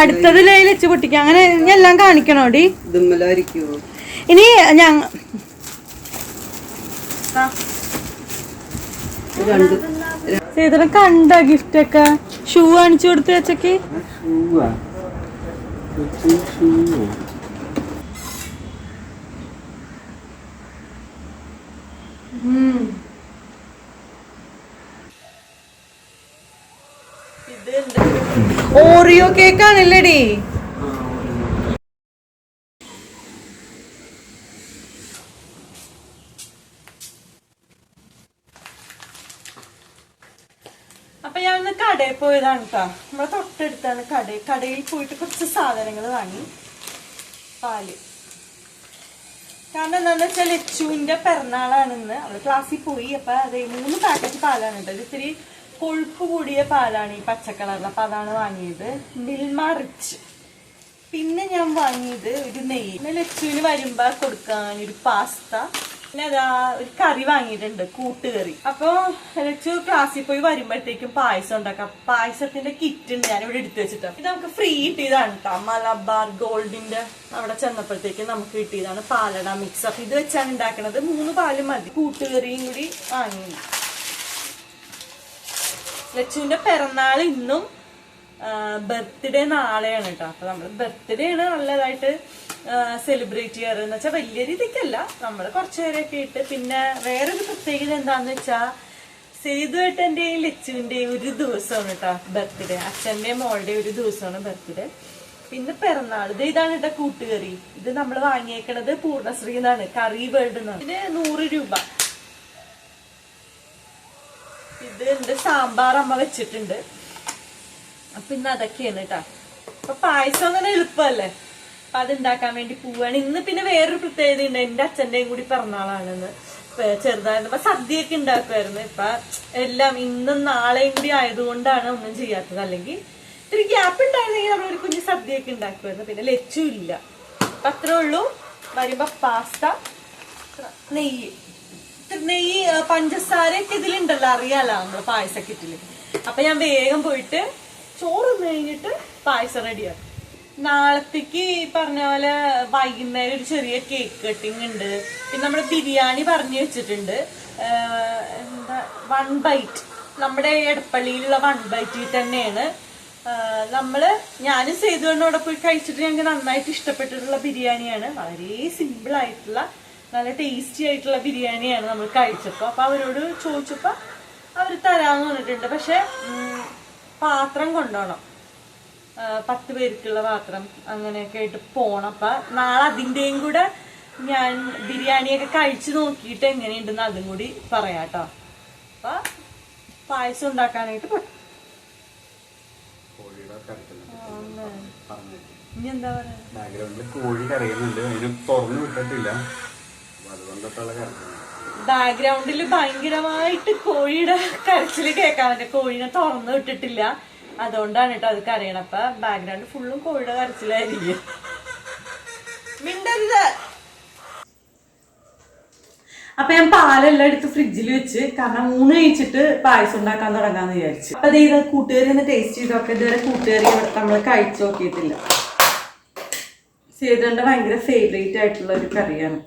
അടുത്തത് വെച്ച് പൊട്ടിക്കാം അങ്ങനെ എല്ലാം കാണിക്കണോടി ഡി? ഇനി ഞാൻ രണ്ട് സീതന കണ്ട ഗിഫ്റ്റ് ഒക്കെ. ഷൂ കാണിച്ചു കൊടുത്ത് വെച്ചക്ക്. കേക്ക് അപ്പൊ ഞാൻ ഇന്ന് കടയിൽ പോയതാണ് കേട്ടോ നമ്മളെ തൊട്ടടുത്താണ് കട. കടയിൽ പോയിട്ട് കുറച്ച് സാധനങ്ങൾ വാങ്ങി. പാൽ. കാരണം എന്താണെന്ന് വെച്ചാൽ ലച്ചുവിന്റെ പിറന്നാളാണ് ഇന്ന്. അവൾ ക്ലാസ്സിൽ പോയി. അപ്പൊ അതെ മൂന്ന് പാക്കറ്റ് പാലാണ് കേട്ടോ ഇത് ഇത്തിരി കൊഴുപ്പ് കൂടിയ പാലാണ് ഈ പച്ച കളറിൽ അപ്പൊ അതാണ് വാങ്ങിയത്. മിൽമ റിച്ച് പിന്നെ ഞാൻ വാങ്ങിയത് ഒരു നെയ്യ്. പിന്നെ ലച്ചുവിന് വരുമ്പോ കൊടുക്കാൻ ഒരു പാസ്ത. പിന്നെ അതാ ഒരു കറി വാങ്ങിയിട്ടുണ്ട് കൂട്ടുകറി. അപ്പൊ ലച്ചു ക്ലാസ്സിൽ പോയി വരുമ്പോഴത്തേക്കും പായസം ഉണ്ടാക്കാം. പായസത്തിന്റെ കിറ്റ് ഉണ്ട് ഞാൻ ഇവിടെ എടുത്തു വെച്ചിട്ടാണ്. ഇത് നമുക്ക് ഫ്രീ കിട്ടിയതാണ് കേട്ടോ മലബാർ ഗോൾഡിന്റെ അവിടെ ചെന്നപ്പോഴത്തേക്കും നമുക്ക് കിട്ടിയതാണ് പാലട മിക്സ് അപ്പൊ ഇത് വെച്ചാണ് ഉണ്ടാക്കണത്. മൂന്ന് പാൽ മതി. കൂട്ടുകറിയും കൂടി വാങ്ങി. ലച്ചുവിന്റെ പിറന്നാൾ ഇന്നും ബർത്ത്ഡേ നാളെയാണ് കേട്ടോ. അപ്പൊ നമ്മൾ ബർത്ത്ഡേ ആണ് നല്ലതായിട്ട് സെലിബ്രേറ്റ് ചെയ്യാറ്. എന്ന് വെച്ചാൽ വലിയ രീതിക്കല്ല. നമ്മൾ കുറച്ചുപേരൊക്കെ ഇട്ട് പിന്നെ വേറൊരു പ്രത്യേകത എന്താന്ന് വെച്ചാ സേതുവേട്ടന്റെയും ലച്ചുവിന്റെയും ഒരു ദിവസമാണ് കേട്ടോ ബർത്ത്ഡേ അച്ഛന്റെയും മോളുടെയും ഒരു ദിവസമാണ് ബർത്ത്ഡേ പിന്നെ പിറന്നാൾ. ഇത് ഇതാണ് കേട്ടോ കൂട്ടുകറി. ഇത് നമ്മൾ വാങ്ങിയേക്കണത് പൂർണശ്രീ എന്നാണ് കറി വേൾഡ് എന്നാണ് ഇതിന് നൂറ് രൂപ. ഇത് ഉണ്ട് സാമ്പാർ അമ്മ വെച്ചിട്ടുണ്ട്. അപ്പൊ ഇന്ന് അതൊക്കെയാണ് കേട്ടാ അപ്പൊ പായസം അങ്ങനെ എളുപ്പമല്ലേ? അപ്പൊ അത് ഉണ്ടാക്കാൻ വേണ്ടി പോവാണ്. ഇന്ന് പിന്നെ വേറൊരു പ്രത്യേകത ഉണ്ട്. എന്റെ അച്ഛന്റെയും കൂടി പിറന്നാളാണെന്ന് ഇപ്പൊ ചെറുതായിരുന്നു. അപ്പൊ സദ്യയൊക്കെ ഉണ്ടാക്കുമായിരുന്നു ഇപ്പൊ എല്ലാം ഇന്നും നാളെയും കൂടി ആയതുകൊണ്ടാണ് ഒന്നും ചെയ്യാത്തത്. അല്ലെങ്കിൽ ഇത്തിരി ഗ്യാപ്പ് ഉണ്ടായിരുന്നെങ്കിൽ നമ്മളൊരു കുഞ്ഞ് സദ്യയൊക്കെ ഉണ്ടാക്കുമായിരുന്നു പിന്നെ ലച്ചും ഇല്ല. അപ്പൊ അത്രേ ഉള്ളൂ. വരുമ്പോ പാസ്ത നെയ്യ്. ഇത്തിരി ഈ പഞ്ചസാരയൊക്കെ ഇതിലുണ്ടല്ലോ അറിയാലോ നമ്മൾ പായസക്കിറ്റിൽ അപ്പൊ ഞാൻ വേഗം പോയിട്ട് ചോറ് കഴിഞ്ഞിട്ട് പായസം റെഡിയാക്കും നാളത്തേക്ക് ഈ പറഞ്ഞ പോലെ വൈകുന്നേരം ഒരു ചെറിയ കേക്ക് കട്ടിങ് ഉണ്ട്. പിന്നെ നമ്മുടെ ബിരിയാണി പറഞ്ഞു വെച്ചിട്ടുണ്ട്. എന്താ വൺ ബൈറ്റ് നമ്മുടെ എടപ്പള്ളിയിലുള്ള വൺ ബൈറ്റിൽ തന്നെയാണ്. നമ്മൾ ഞാനും സേതുകൊണ്ട് അവിടെ പോയി കഴിച്ചിട്ട് ഞങ്ങൾക്ക് നന്നായിട്ട് ഇഷ്ടപ്പെട്ടിട്ടുള്ള ബിരിയാണിയാണ്. വളരെ സിമ്പിൾ ആയിട്ടുള്ള നല്ല ടേസ്റ്റി ആയിട്ടുള്ള ബിരിയാണിയാണ് നമ്മൾ കഴിച്ചപ്പോ. അപ്പൊ അവരോട് ചോദിച്ചപ്പോ അവർ തരാന്ന് പറഞ്ഞിട്ടുണ്ട്. പക്ഷെ പാത്രം കൊണ്ടോണം. പത്ത് പേർക്കുള്ള പാത്രം അങ്ങനെയൊക്കെ ആയിട്ട് പോണം. അപ്പൊ നാളെ അതിന്റെയും കൂടെ ഞാൻ ബിരിയാണിയൊക്കെ കഴിച്ചു നോക്കിയിട്ട് എങ്ങനെയുണ്ടെന്ന് അതും കൂടി പറയാട്ടോ അപ്പൊ പായസം ഉണ്ടാക്കാനായിട്ട് പോ- ഇനി എന്താ പറയാ? ബാക്ക്ഗ്രൗണ്ടിൽ കോഴി കറിയുന്നുണ്ട് അതിന് തുറന്നു വിട്ടിട്ടില്ല. ബാക്ക്ഗ്രൗണ്ടിൽ ഭയങ്കരമായിട്ട് കോഴിയുടെ കരച്ചിൽ കേൾക്കാൻ പറ്റും കോഴിനെ തുറന്നു വിട്ടിട്ടില്ല. അതുകൊണ്ടാണ് കേട്ടോ അത് കരയണം അപ്പൊ ബാക്ക്ഗ്രൗണ്ട് ഫുള്ളും കോഴിയുടെ കരച്ചിലായിരിക്കും. മിണ്ടരുത് അപ്പൊ ഞാൻ പാലെല്ലാം എടുത്ത് ഫ്രിഡ്ജിൽ വെച്ച് കാരണം ഊണ് കഴിച്ചിട്ട് പായസം ഉണ്ടാക്കാൻ തുടങ്ങാന്ന് വിചാരിച്ചു. അപ്പൊ ഇത് കൂട്ടുകാരി ഒന്ന് ടേസ്റ്റ് ചെയ്തൊക്കെ ഇതുവരെ കൂട്ടുകാരി നമ്മൾ കഴിച്ചു നോക്കിയിട്ടില്ല. സേതുവിന്റെ ഭയങ്കര ഫേവറേറ്റ് ആയിട്ടുള്ള ഒരു കറിയാണ്.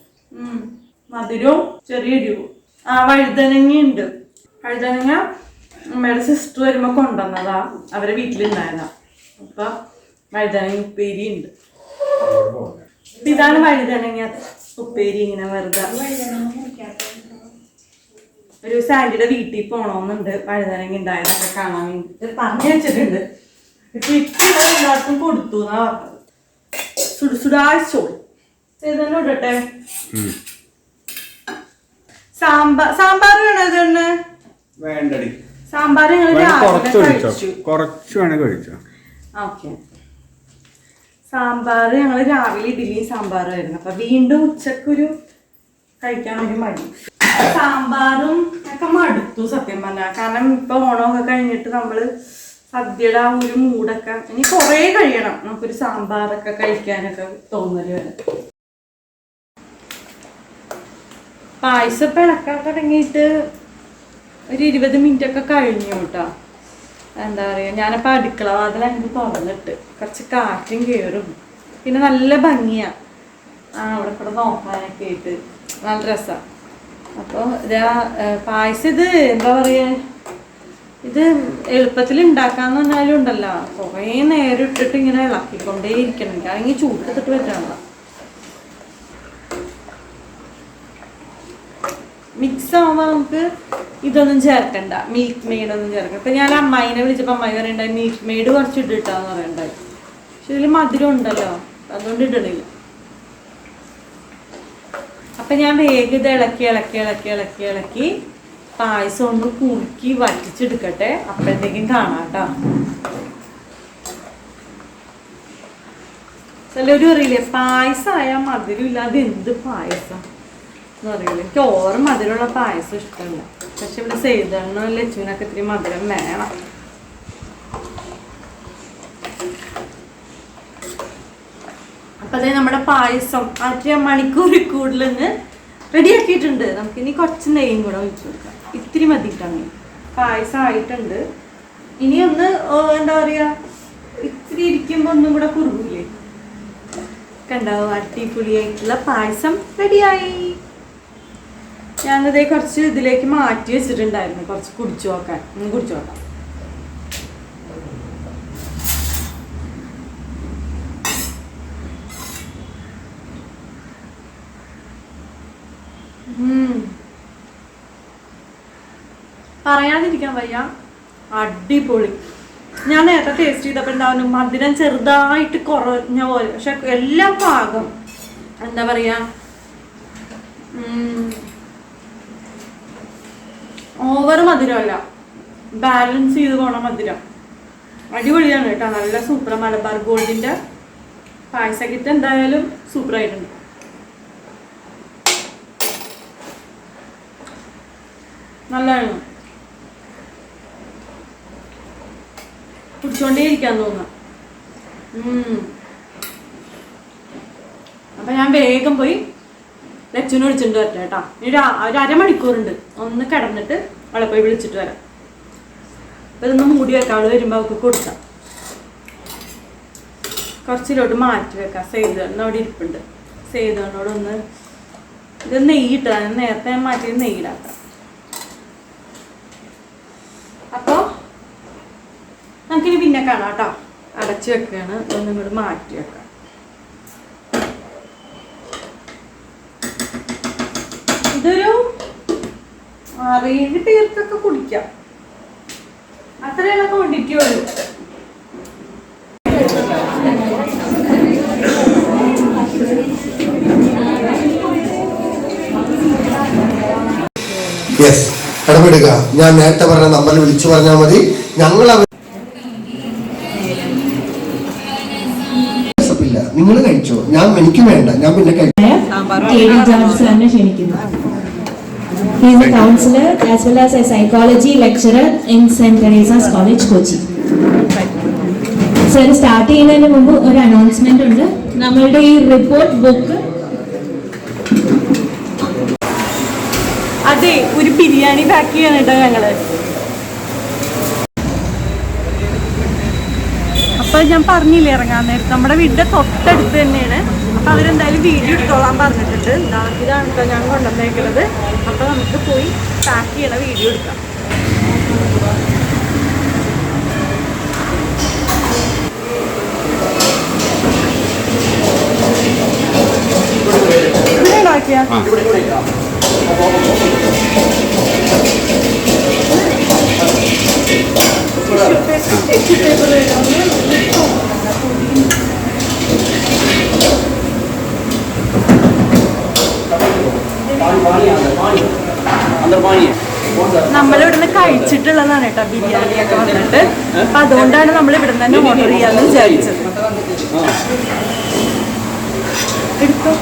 മധുരവും ചെറിയ എരിവും. ആ വഴുതനങ്ങ ഉണ്ട് വഴുതനങ്ങ അമ്മയുടെ സിസ്റ്റർ വരുമ്പോൾ കൊണ്ടുവന്നതാ. അവരെ വീട്ടിലുണ്ടായതാ. അപ്പൊ വഴുതനങ്ങ ഉപ്പേരി ഉണ്ട് ഇതാണ് വഴുതനങ്ങ. ഉപ്പേരി ഇങ്ങനെ വെറുതെ. ഒരു സാൻഡിയുടെ വീട്ടിൽ പോണോന്നുണ്ട്. വഴുതനങ്ങ ഉണ്ടായതൊക്കെ കാണാൻ വേണ്ടി പറഞ്ഞു വെച്ചിട്ടുണ്ട്. ഇപ്പൊ എല്ലാവർക്കും കൊടുത്തു എന്നാ പറഞ്ഞത്. സുടുസുടാഴ്ചോളി ചെയ്തന്നെ ഇടട്ടെ. സാമ്പാർ സാമ്പാർ വേണോ ഇതന്നെ വേണ്ടടി. സാമ്പാർ ഞങ്ങൾ കുറച്ച് രാവിലെ കഴിച്ചോ കഴിച്ചു. കുറച്ച് വേണേ കഴിച്ചോ? ഓക്കെ. സാമ്പാർ ഞങ്ങൾ രാവിലെ ഇഡ്ഡലിയും സാമ്പാറുമായിരുന്നു അപ്പൊ വീണ്ടും ഉച്ചക്കൊരു കഴിക്കാൻ ഒരു മടി. സാമ്പാറും ഒക്കെ മടുത്തു സത്യം പറഞ്ഞാൽ കാരണം ഇപ്പൊ ഓണമൊക്കെ കഴിഞ്ഞിട്ട് നമ്മൾ സദ്യയുടെ ആ ഒരു മൂടൊക്കെ ഇനി കുറേ കഴിയണം. നമുക്കൊരു സാമ്പാറൊക്കെ കഴിക്കാനൊക്കെ തോന്നൽ വരെ. പായസം ഇളക്കാൻ തുടങ്ങിയിട്ട് ഒരു ഇരുപത് മിനിറ്റ് ഒക്കെ കഴിഞ്ഞു കേട്ടോ. എന്താ പറയുക ഞാനപ്പോൾ അടുക്കള വാതിൽ അങ്ങ് തുറന്നിട്ട് കുറച്ച് കാറ്റും കയറും പിന്നെ നല്ല ഭംഗിയാണ് ആ അവിടെ കൂടെ നോക്കാനൊക്കെ ആയിട്ട് നല്ല രസമാണ് അപ്പോൾ ഇതാ പായസം ഇത് എന്താ പറയുക ഇത് എളുപ്പത്തിൽ ഉണ്ടാക്കാന്ന് പറഞ്ഞാലും ഉണ്ടല്ലോ. കുറേ നേരം ഇട്ടിട്ട് ഇങ്ങനെ ഇളക്കിക്കൊണ്ടേ ഇരിക്കണം അല്ലെങ്കിൽ ചൂടെടുത്തിട്ട് പറ്റണല്ലോ മിക്സ് നമുക്ക് ഇതൊന്നും ചേർക്കണ്ട. മിൽക്ക് മെയ്ഡൊന്നും ചേർക്കണം ഇപ്പൊ ഞാൻ അമ്മായിനെ വിളിച്ചപ്പോൾ അമ്മായി പറയണ്ടായി മിൽക്ക് മെയ്ഡ് കുറച്ച് ഇട്ടിട്ടാന്ന് പറയണ്ടായി. പക്ഷെ ഇതിൽ മധുരം ഉണ്ടല്ലോ അതുകൊണ്ട് ഇടണില്ല. അപ്പം ഞാൻ വേഗം ഇത് ഇളക്കി ഇളക്കി ഇളക്കി ഇളക്കി ഇളക്കി പായസം ഒന്ന് കുറുക്കി വറ്റിച്ചെടുക്കട്ടെ. അപ്പോഴത്തേക്കും കാണാം കേട്ടോ ചിലര് അറിയില്ലേ പായസമായ മധുരമില്ല അത് എന്ത് പായസം? എന്ന് പറയില്ല എനിക്ക് മധുരമുള്ള പായസം ഇഷ്ടമല്ല. പക്ഷെ ഇവിടെ സേതണ്ണോ ലച്ചുവിനൊക്കെ ഇത്തിരി മധുരം വേണം. അപ്പൊ അതെ നമ്മുടെ പായസം അര മണിക്കൂർ കൂടുതലിന്ന് റെഡിയാക്കിയിട്ടുണ്ട്. നമുക്ക് ഇനി കുറച്ച് നെയ്യും കൂടെ ഒഴിച്ചു കൊടുക്കാം. ഇത്തിരി മതിയിട്ടാണ് പായസം ആയിട്ടുണ്ട്. ഇനി ഒന്ന് എന്താ പറയാ ഇത്തിരി ഇരിക്കുമ്പോ ഒന്നും കൂടെ കുറുകൂലേ കണ്ടാവും അടിപൊളിയായിട്ടുള്ള പായസം റെഡിയായി ഞാനതേ കുറച്ച് ഇതിലേക്ക് മാറ്റി വെച്ചിട്ടുണ്ടായിരുന്നു. കുറച്ച് കുടിച്ചു നോക്കാൻ. ഒന്ന് കുടിച്ചു നോക്കാം. പറയാതിരിക്കാൻ വയ്യ. അടിപൊളി. ഞാൻ നേരത്തെ ടേസ്റ്റ് ചെയ്തപ്പോൾ ഉണ്ടാവുന്നു മധുരം ചെറുതായിട്ട് കുറഞ്ഞ പോലെ. പക്ഷെ എല്ലാം പാകം. എന്താ പറയാ? ഓവർ മധുരമല്ല. ബാലൻസ് ചെയ്ത് പോണ മധുരം. അടിപൊളിയാണ് കേട്ടോ. നല്ല സൂപ്പർ മലബാർ ഗോൾഡിന്റെ പായസക്കിറ്റ് എന്തായാലും സൂപ്പർ ആയിട്ടുണ്ട്. നല്ലതാണ്. കുടിച്ചോണ്ടേ ഇരിക്കാൻ തോന്നുന്നു. അപ്പൊ ഞാൻ വേഗം പോയി ലച്ചുവിനെ വിളിച്ചിട്ടുണ്ട് വരട്ടെ കേട്ടോ. ഒരു അരമണിക്കൂറുണ്ട്. ഒന്ന് കിടന്നിട്ട് അവളെ പോയി വിളിച്ചിട്ട് വരാം. അപ്പൊ മുടി വെക്കാൻ വെക്കാം അവൾ വരുമ്പോ അവൾക്ക് കൊടുക്കാം. കുറച്ചിലോട്ട് മാറ്റി വെക്കാം. സേതുകൊണ്ട് അവിടെ ഇരിപ്പുണ്ട്. ഒന്ന് ഇത് നെയ്യിട്ടാ. നേരത്തെ മാറ്റി നെയ്യിലാക്കാം. അപ്പോൾ അപ്പോ നമുക്കിനി പിന്നെ കാണാം കേട്ടോ. അടച്ചു വെക്കുകയാണ്. ഒന്ന് ഇങ്ങോട്ട് മാറ്റി വെക്കാം. ഇതൊരു ആറേഴ് പേർക്കൊക്കെ കുടിക്കാം. അത്രയുള്ള ക്വാണ്ടിറ്റി വരും യെസ് ഇടപെടുക. ഞാൻ നേരത്തെ പറഞ്ഞ നമ്പറിൽ വിളിച്ചു പറഞ്ഞാൽ മതി. ഞങ്ങൾ അവസപ്പില്ല ഇല്ല നിങ്ങൾ കഴിച്ചോ. ഞാൻ എനിക്ക് വേണ്ട. ഞാൻ പിന്നെ കഴിച്ചു He is a counselor as well as a psychology lecturer in St. Teresa's College, Kochi. Sir start ചെയ്യുന്നതിന് മുമ്പ് ഒരു അനൗൺസ്മെന്റ് ഉണ്ട്. നമ്മളുടെ ഈ റിപ്പോർട്ട് ബുക്ക് അതെ ഒരു ബിരിയാണി പാക്ക് ചെയ്യാണ് കേട്ടോ ഞങ്ങൾ. അപ്പൊ ഞാൻ പറഞ്ഞില്ലേ ഇറങ്ങാൻ നേരത്തെ നമ്മുടെ വീടിന്റെ തൊട്ടടുത്ത് തന്നെയാണ്. അപ്പൊ അവരെന്തായാലും വീഡിയോ എടുത്തോളാൻ പറഞ്ഞിട്ടുണ്ട്. ദാ ഇതാണ് കേട്ടോ ഞാൻ കൊണ്ടുവന്നേക്കുന്നത്. അപ്പൊ നമുക്ക് പോയി പാക്ക് ചെയ്യണ വീഡിയോ എടുക്കാം. ഇവിടെ ഉണ്ടാക്കിയ നമ്മൾ ഇവിടുന്ന് കഴിച്ചിട്ടുള്ളതാണ് കേട്ടോ ബിരിയാണി ഒക്കെ വന്നിട്ട്. അപ്പൊ അതുകൊണ്ടാണ് നമ്മൾ ഇവിടെ തന്നെ ഓർഡർ ചെയ്യാന്ന് വിചാരിച്ചത്. എടുത്തോ?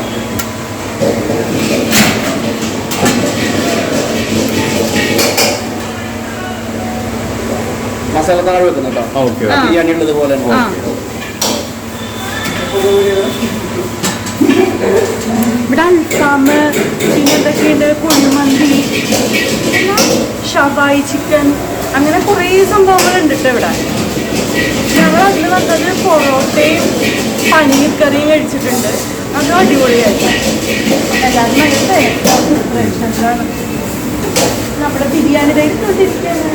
മസാല താഴെ വെക്കുന്നുണ്ടോ ബിരിയാണി ഉള്ളത് പോലെ. ഇവിടെ അൽഫാമ് പിന്നെ എന്തൊക്കെയുണ്ട് കുഴിമന്തി ഷവായി ചിക്കൻ അങ്ങനെ കുറേ സംഭവങ്ങളുണ്ട് ഇവിടെ ഞങ്ങൾ അതിൽ വന്നത് പൊറോട്ടയും പനീർ കറിയും കഴിച്ചിട്ടുണ്ട് അതും അടിപൊളിയായിട്ട് എല്ലാവരും പ്രിപ്പറേഷൻസാണ് നമ്മുടെ ബിരിയാണി കഴിച്ചുകൊണ്ടിരിക്കുകയാണ്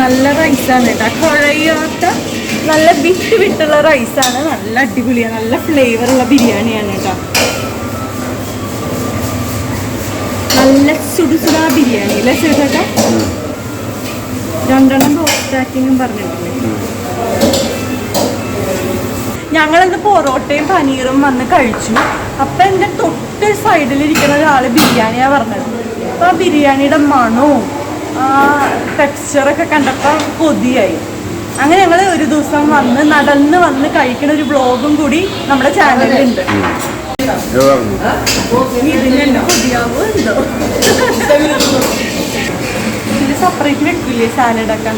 നല്ല റൈസാണ് കേട്ടോ. കുഴയാത്ത നല്ല വിട്ട് വിട്ടുള്ള റൈസാണ് നല്ല അടിപൊളിയാണ് നല്ല ഫ്ലേവർ ഉള്ള ബിരിയാണിയാണ് കേട്ടോ. നല്ല സുടുസുടാ ബിരിയാണി അല്ലേ ചേട്ടാ രണ്ടെണ്ണം റോസ്റ്റാക്കിങ്ങും പറഞ്ഞിട്ടില്ലേ ഞങ്ങളിന്ന് പൊറോട്ടയും പനീറും വന്ന് കഴിച്ചു. അപ്പൊ എന്റെ തൊട്ട് സൈഡിലിരിക്കുന്ന ഒരാൾ ബിരിയാണിയാ പറഞ്ഞത്. അപ്പൊ ആ ബിരിയാണിയുടെ മണവും ടെക്സ്ചറൊക്കെ കണ്ടപ്പോൾ കൊതിയായി. അങ്ങനെ ഞങ്ങൾ ഒരു ദിവസം വന്ന് നടന്ന് വന്ന് കഴിക്കുന്ന ഒരു ബ്ലോഗും കൂടി നമ്മുടെ ചാനലിലുണ്ട് ഇത് പറഞ്ഞു ഇതിനെന്നെ കൊതിയാവോ എന്തോ? ഇത് സെപ്പറേറ്റ് വെക്കില്ലേ സാലഡൊക്കെ.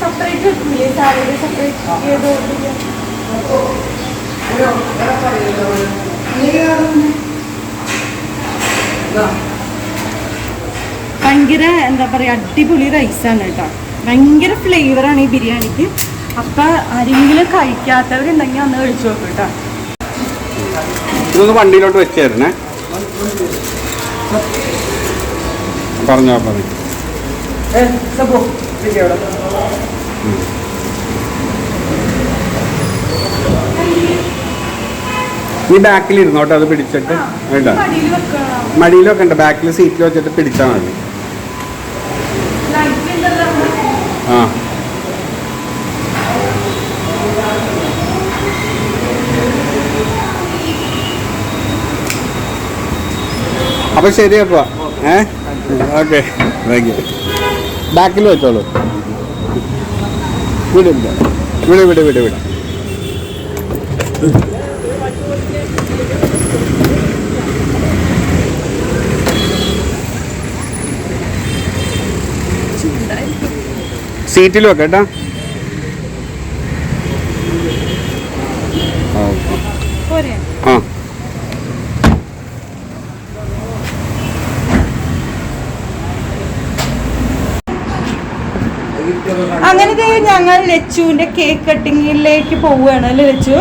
സെപ്പറേറ്റ് വെക്കില്ലേ സാലഡ് സെപ്പറേറ്റ് ഏതോ ഭയങ്കര എന്താ പറയുക അടിപൊളി റൈസാണ് കേട്ടോ. ഭയങ്കര ഫ്ലേവറാണ് ഈ ബിരിയാണിക്ക്. അപ്പൊ ആരെങ്കിലും കഴിക്കാത്തവരുണ്ടെങ്കിൽ ഒന്ന് കഴിച്ചു നോക്കും കേട്ടോ. ഇതൊന്ന് വണ്ടിയിലോട്ട് വെച്ചായിരുന്നേ പറഞ്ഞോ പറഞ്ഞു. നീ ബാക്കിൽ ഇരുന്നോട്ടെ അത് പിടിച്ചിട്ട്. വേണ്ട മടിയിൽ മടിയിലൊക്കെ ഉണ്ട് ബാക്കിൽ സീറ്റിൽ വെച്ചിട്ട് പിടിച്ചാൽ മതി ലൈറ്റ് ഉണ്ടല്ലോ ആ അപ്പൊ ശരി അപ്പൊ. ഏ? ഓക്കെ. താങ്ക് യു ബാക്കിൽ വെച്ചോളൂ. വിട് വിട്. വിട് വിട് വിട് സീറ്റിൽ വെക്കട്ടാ പോരെ ആ അങ്ങനെ ദേ ഞങ്ങൾ ലച്ചുവിന്റെ കേക്ക് കട്ടിങ്ങിലേക്ക് പോവുകയാണ് അല്ലേ ലച്ചു?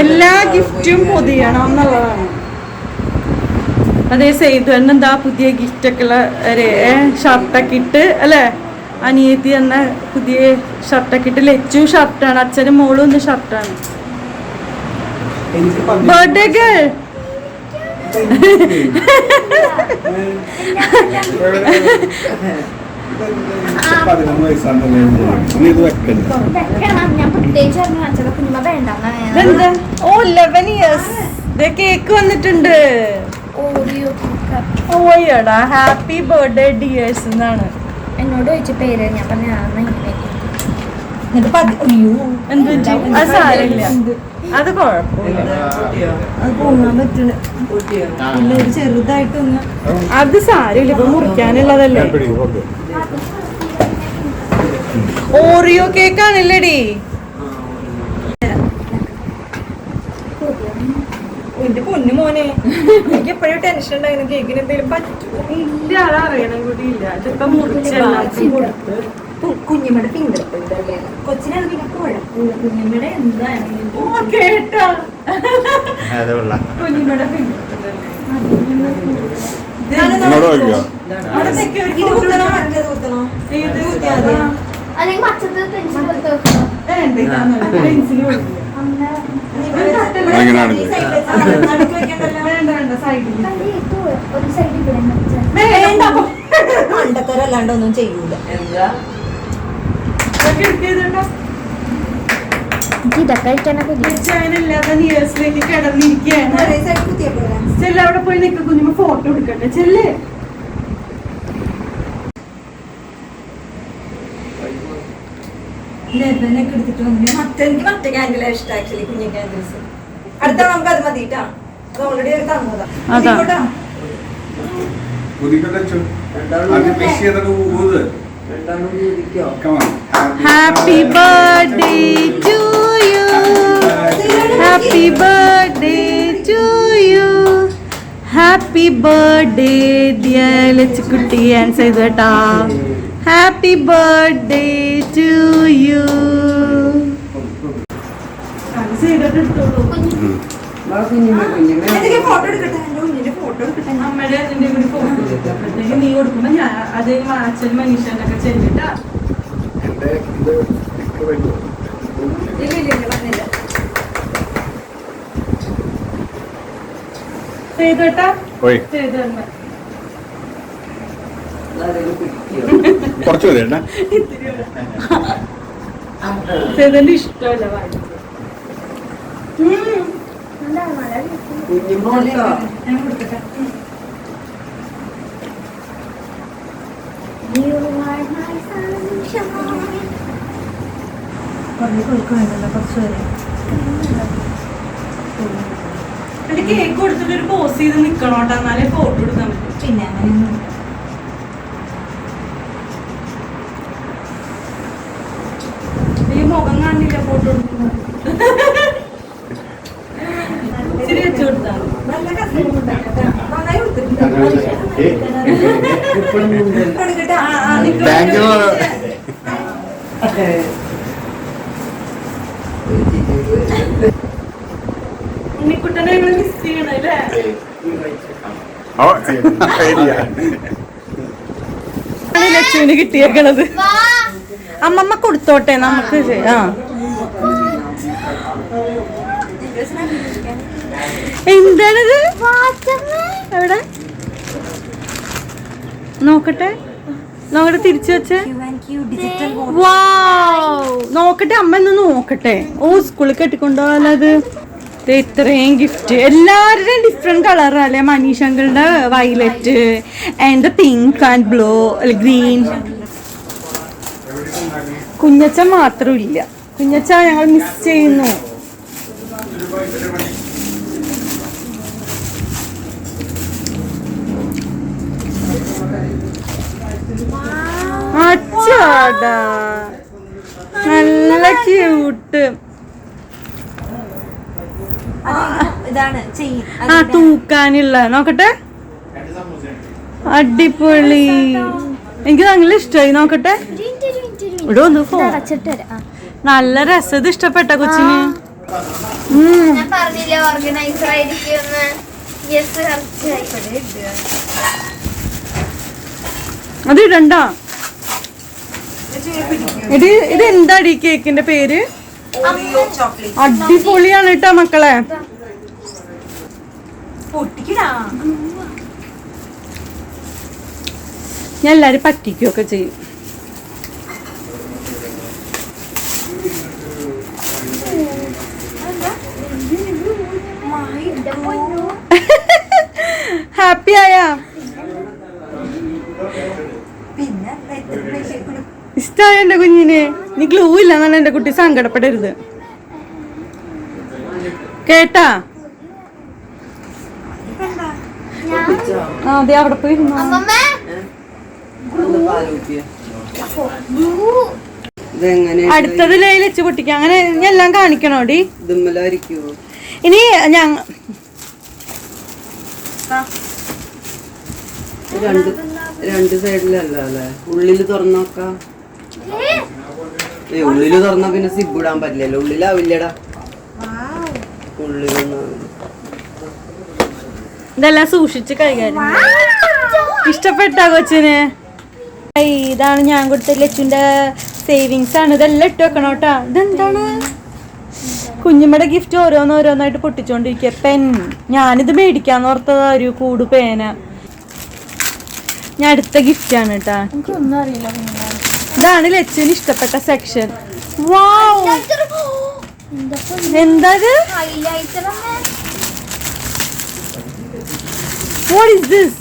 എല്ലാ ഗിഫ്റ്റും പൊതിയണം എന്നുള്ളതാണ്. സെയ്തു തന്നെ എന്താ പുതിയ ഗിഫ്റ്റ് ഒക്കെ ഉള്ള ഷർട്ടൊക്കെ ഇട്ട് അല്ലേ? അനിയത്തി എന്ന പുതിയ ഷർട്ടൊക്കെ ഇട്ട്. ലച്ചു ഷർട്ടാണ് അച്ഛനും മോളും ഒന്ന് ഷർട്ടാണ് ബർത്ത്ഡേ ഗേൾ ഓ കേക്ക് വന്നിട്ടുണ്ട്. ഓയടാ ഹാപ്പി ബർത്ത്ഡേ ഡിയേഴ്സ് എന്നാണ്. എന്നോട് ചോദിച്ച പേര് ഞാൻ പറഞ്ഞ എന്നിട്ട് അയ്യോ അത് സാരമില്ല. അത് കുഴപ്പമില്ല. അത് പൊങ്ങാൻ പറ്റണ പിന്നെ ഒരു ചെറുതായിട്ടൊന്ന് അത് സാരമില്ല. ഇപ്പൊ മുറിക്കാനുള്ളതല്ലേ? ഓറിയോ കേക്ക് ആണല്ലേടി എന്റെ പൊന്നു മോനെ എനിക്ക് എപ്പോഴും ടെൻഷൻ ഉണ്ടായിരുന്നു. കേക്കിന് എന്തെങ്കിലും പറ്റും ഇല്ല അതറിയണം കൂടി ഇല്ല. അതിപ്പോ മുറിച്ചെല്ലാം കൊടുത്ത്. കുഞ്ഞുമ്മയുടെ ഫിംഗർ പ്രിന്റ് അല്ലേ? കൊച്ചിനാണ് പിന്നെ കുഴപ്പമില്ല. കുഞ്ഞുമ്മയുടെ എന്താണെങ്കിലും ഓ കേട്ടാ. കുഞ്ഞുമ്മയുടെ ഫിംഗർ അല്ലെങ്കിൽ മച്ചത്ത് പെൻസിൽ വേണ്ട, ഇതാണല്ലോ. പെൻസിൽ കൊടുക്കുക. അങ്ങനെയാണ് ഇത്. നടുക്ക് വെക്കണ്ടല്ലോ. വേണ്ട വേണ്ട സൈഡിൽ കണ്ടി ഒരു സൈഡിൽ ഇവിടെ വെച്ചാൽ വേണ്ട. മണ്ടത്തരം അല്ലാണ്ട് ഒന്നും ചെയ്യൂല. ഇതൊക്കെ എടുക്കേതുണ്ടോ എനിക്ക് ഇതൊക്കെ കഴിക്കാനൊക്കെ ഇല്ല. ചാനലില്ലാത്ത കിടന്നിരിക്കുകയാണ്. ചെല്ല് അവിടെ പോയി നിൽക്കുക കുഞ്ഞുമ്മ ഫോട്ടോ എടുക്കണ്ടേ ചെല്ലേ. ലെബനൊക്കെ എടുത്തിട്ട് വന്നില്ല മറ്റേ എനിക്ക് മറ്റേ ക്യാൻഡിലാ ഇഷ്ടം ആക്ച്വലി കുഞ്ഞു ക്യാൻഡിൽസ് അടുത്ത നമുക്ക് അത് മതിട്ടാ? അത് ഓൾറെഡി ഒരു തന്നതാ. അതാ. Happy birthday to you happy birthday to you happy birthday dear Lachukutty answer ചെയ്തു കേട്ടാ ഹാപ്പി ബർത്ത്ഡേ ടു യു അമ്മയുടെ അതിന്റെ കൂടി ഫോട്ടോ എടുക്കാം അപ്പോഴത്തേക്ക് നീ കൊടുക്കുമ്പോ ഞാൻ അത് മാച്ചൽ മനീഷനൊക്കെ ചെല്ലിട്ടാ. എന്റെ ഇത് ഇട്ട് വരുമോ? ചെയ്തോട്ടാ? ചെയ്തു തന്നെ. കുറച്ച് മതി ഏട്ടാ ഇഷ്ടമല്ല വായിച്ചത്. കുറേ കൊടുക്കുന്നുണ്ടല്ലോ കുറച്ച് പേര്. കേക്ക് കൊടുത്തിട്ട് ഒരു പോസ് ചെയ്ത് നിക്കണോട്ടോ എന്നാലേ ഫോട്ടോ എടുക്കാൻ പറ്റും. പിന്നെ ഈ മുഖം കാണില്ല ഫോട്ടോ എടുക്കുന്നത് ഇച്ചിരി വെച്ച് കൊടുത്താ യു ഉണ്ണിക്കുട്ടനെ മിസ് ചെയ്യണല്ലേ ലക്ഷ്മിന് കിട്ടിയേക്കണത്? അമ്മമ്മ കൊടുത്തോട്ടെ നമുക്ക് ആ. എന്താണിത്? നോക്കട്ടെ? നോക്കട്ടെ തിരിച്ചു വെച്ച്. നോക്കട്ടെ അമ്മ ഒന്ന് നോക്കട്ടെ. ഓ സ്കൂളിൽ കെട്ടിക്കൊണ്ടുപോകാനത് ഇത്രയും ഗിഫ്റ്റ് എല്ലാവരുടെയും ഡിഫറെന്റ് കളറല്ലേ മനീഷ് അങ്കിളുടെ violet and pink and blue green കുഞ്ഞച്ച മാത്രമില്ല. കുഞ്ഞച്ച ഞങ്ങൾ മിസ് ചെയ്യുന്നു. അച്ചാടാ നല്ല ക്യൂട്ട് ആ തൂക്കാനുള്ള. നോക്കട്ടെ. അടിപൊളി. എനിക്ക് നല്ല ഇഷ്ടമായി നോക്കട്ടെ. ഇവിടെ ഒന്ന്. നല്ല രസം ഇത് ഇഷ്ടപ്പെട്ട കൊച്ചിന്. പറഞ്ഞില്ലേ ഓർഗനൈസർ ആയിരിക്കുമെന്ന് യെസ് അത് ഇടണ്ട. ഇത് ഇത് എന്താടി കേക്കിന്റെ പേര്? അടിപൊളിയാണ് കേട്ടോ മക്കളെ. ഞാൻ എല്ലാരും പറ്റിക്കുകയൊക്കെ ചെയ്യും ഹാപ്പി ആയാ ഇഷ്ടമായ എന്റെ കുഞ്ഞിനെ? നീ ഗ്ലൂ ഇല്ല എന്നാണ് എന്റെ കുട്ടി സങ്കടപ്പെടരുത്. കേട്ടാ? ആ അതെ അവിടെ പോയി അടുത്തത് ലൈലച്ച് പൊട്ടിക്ക പൊട്ടിക്കാം. അങ്ങനെ എല്ലാം കാണിക്കണോടി? ഇനി ഞാൻ രണ്ട് രണ്ട് സൈഡിലല്ല അല്ലേ? ഉള്ളിൽ തുറന്നോക്കാം. ഏ ഉള്ളിൽ തുറന്നാ പിന്നെ സിബ് ഇടാൻ പറ്റില്ലല്ലോ. ഉള്ളിലാവില്ലടാ. ഉള്ളിലൊന്നും ഇതെല്ലാം സൂക്ഷിച്ച് കൈകാര്യം ഇഷ്ടപ്പെട്ട കൊച്ചിന്. ഇതാണ് ഞാൻ കൊടുത്ത ലച്ചുന്റെ സേവിങ്സ് ആണ്. ഇതെല്ലാം ഇട്ട് വെക്കണം കേട്ടോ. ഇതെന്താണ്? കുഞ്ഞുമ്മയുടെ ഗിഫ്റ്റ് ഓരോന്നോരോന്നായിട്ട് പൊട്ടിച്ചോണ്ടിരിക്കുക. പെൻ ഞാനിത് മേടിക്കാന്ന് ഓർത്തതാ ഒരു കൂട് പേന. ഞാൻ അടുത്ത ഗിഫ്റ്റ് ആണ് കേട്ടാ. എനിക്കൊന്നും അറിയില്ല. ഇതാണ് ലച്ചുവിന് ഇഷ്ടപ്പെട്ട സെക്ഷൻ വാവ്. എന്താ വാട്ട് ഇസ് ദിസ്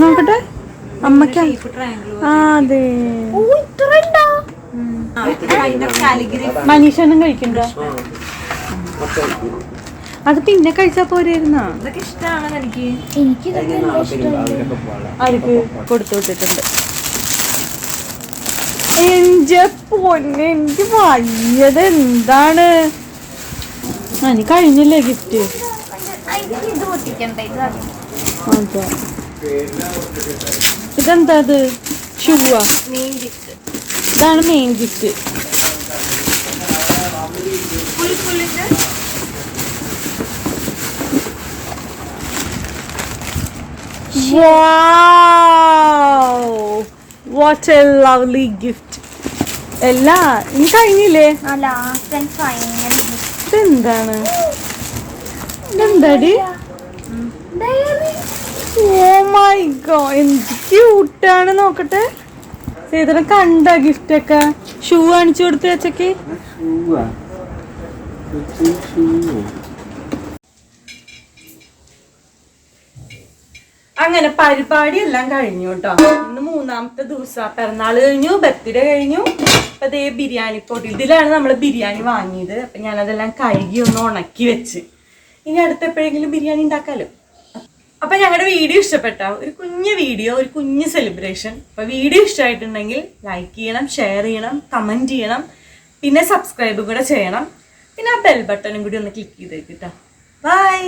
നോക്കട്ടെ. അമ്മയ്ക്ക് ആ അതെ. മനീഷൊന്നും കഴിക്കണ്ട. അത് പിന്നെ കഴിച്ചാ പോരായിരുന്ന എനിക്ക്. ഇഷ്ടമാണ്. എനിക്ക് എനിക്ക് അവർക്ക് കൊടുത്തു വിട്ടിട്ടുണ്ട്. എന്റെ പൊന്നെ എനിക്ക് വയ്യത് എന്താണ് അതിന് കഴിഞ്ഞില്ലേ ഗിഫ്റ്റ്. അതെ. ഇതെന്താ അത്? ഷൂവാ മെയിൻ ഗിഫ്റ്റ് ഇതാണ് മെയിൻ ഗിഫ്റ്റ് പുളിപ്പുളിന്റെ വാട്ട് എ ലവ്ലി ഗിഫ്റ്റ് അല്ല ഇനി കഴിഞ്ഞില്ലേ? ഇതെന്താണ്? ഇതെന്താടി? ഓ മൈ ഗോ എന്ത് ക്യൂട്ടാണ് നോക്കട്ടെ. സേതന കണ്ട ഗിഫ്റ്റ് ഒക്കെ. ഷൂ കാണിച്ചു കൊടുത്ത് വെച്ചക്ക് ഷൂവാ ഷൂ അങ്ങനെ പരിപാടി എല്ലാം കഴിഞ്ഞു കേട്ടോ ഇന്ന് മൂന്നാമത്തെ ദിവസം. പിറന്നാൾ കഴിഞ്ഞു ബർത്ത്ഡേ കഴിഞ്ഞു. അപ്പൊ അതേ ബിരിയാണി പൊടി. ഇതിലാണ് നമ്മൾ ബിരിയാണി വാങ്ങിയത്. അപ്പൊ ഞാനതെല്ലാം കഴുകി ഒന്ന് ഉണക്കി വെച്ച്. ഇനി അടുത്ത എപ്പോഴെങ്കിലും ബിരിയാണി ഉണ്ടാക്കാലോ? അപ്പൊ ഞങ്ങളുടെ വീഡിയോ ഇഷ്ടപ്പെട്ട? ഒരു കുഞ്ഞു വീഡിയോ ഒരു കുഞ്ഞു സെലിബ്രേഷൻ അപ്പൊ വീഡിയോ ഇഷ്ടമായിട്ടുണ്ടെങ്കിൽ ലൈക്ക് ചെയ്യണം ഷെയർ ചെയ്യണം കമന്റ് ചെയ്യണം. പിന്നെ സബ്സ്ക്രൈബ് കൂടെ ചെയ്യണം. പിന്നെ ആ ബെൽ ബട്ടണും കൂടി ഒന്ന് ക്ലിക്ക് ചെയ്തേക്കിട്ടോ ബൈ